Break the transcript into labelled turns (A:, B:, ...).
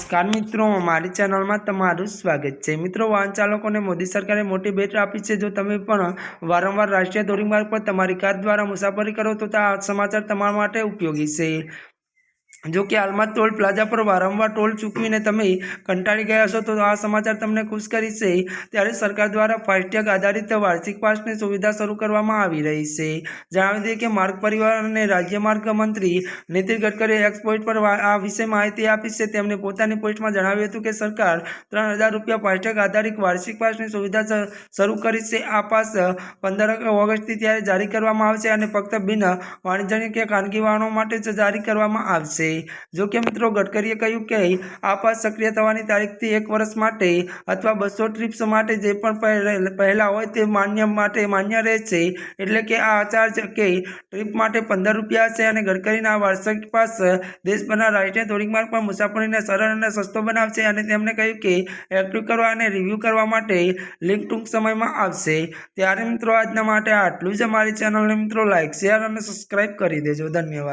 A: નમસ્કાર મિત્રો, મારી ચેનલમાં તમારું સ્વાગત છે. મિત્રો, વાહન ચાલકોને મોદી સરકારે મોટી ભેટ આપી છે. જો તમે પણ વારંવાર રાષ્ટ્રીય ધોરીમાર્ગ પર તમારી કાર દ્વારા મુસાફરી કરો તો આ સમાચાર તમારા માટે ઉપયોગી છે. જો કે હાલમાં ટોલ પ્લાઝા પર વારંવાર ટોલ ચૂકવીને તમે કંટાળી ગયા છો તો આ સમાચાર તમને ખુશ કરી છે. ત્યારે સરકાર દ્વારા ફાસ્ટેગ આધારિત વાર્ષિક પાસની સુવિધા શરૂ કરવામાં આવી રહી છે. જણાવી દઈએ કે માર્ગ પરિવહન અને રાજ્ય માર્ગ મંત્રી નીતિન ગડકરીએ એક્સ પોઈન્ટ પર આ વિશે માહિતી આપી છે. તેમણે પોતાની પોસ્ટમાં જણાવ્યું હતું કે સરકાર ત્રણ હજાર રૂપિયા ફાસ્ટેગ આધારિત વાર્ષિક પાસની સુવિધા શરૂ કરી છે. આ પાસ પંદર ઓગસ્ટથી ત્યારે જારી કરવામાં આવશે અને ફક્ત બિન વાણિજ્યિક કે ખાનગી વાહનો માટે જ જારી કરવામાં આવશે. જો કે મિત્રો ગડકરીએ કહ્યું કે આ પાસ સક્રિય થવાની તારીખથી એક વર્ષ માટે અથવા બસો ટ્રીપ્સ માટે જે પણ પહેલાં હોય તે માન્ય માટે માન્ય રહેશે. એટલે કે આ ચાર્જ કે ટ્રીપ માટે પંદર રૂપિયા છે અને ગડકરીના વાર્ષિક પાસ દેશભરના રાષ્ટ્રીય ધોરીમાર્ગ પર મુસાફરીને સરળ અને સસ્તો બનાવશે અને તેમણે કહ્યું કે એક્ટિવ કરવા અને રિવ્યૂ કરવા માટે લિંક ટૂંક સમયમાં આવશે. ત્યારે મિત્રો આજના માટે આટલું જ અમારી ચેનલને મિત્રો લાઇક શેર અને સબસ્ક્રાઇબ કરી દેજો. ધન્યવાદ.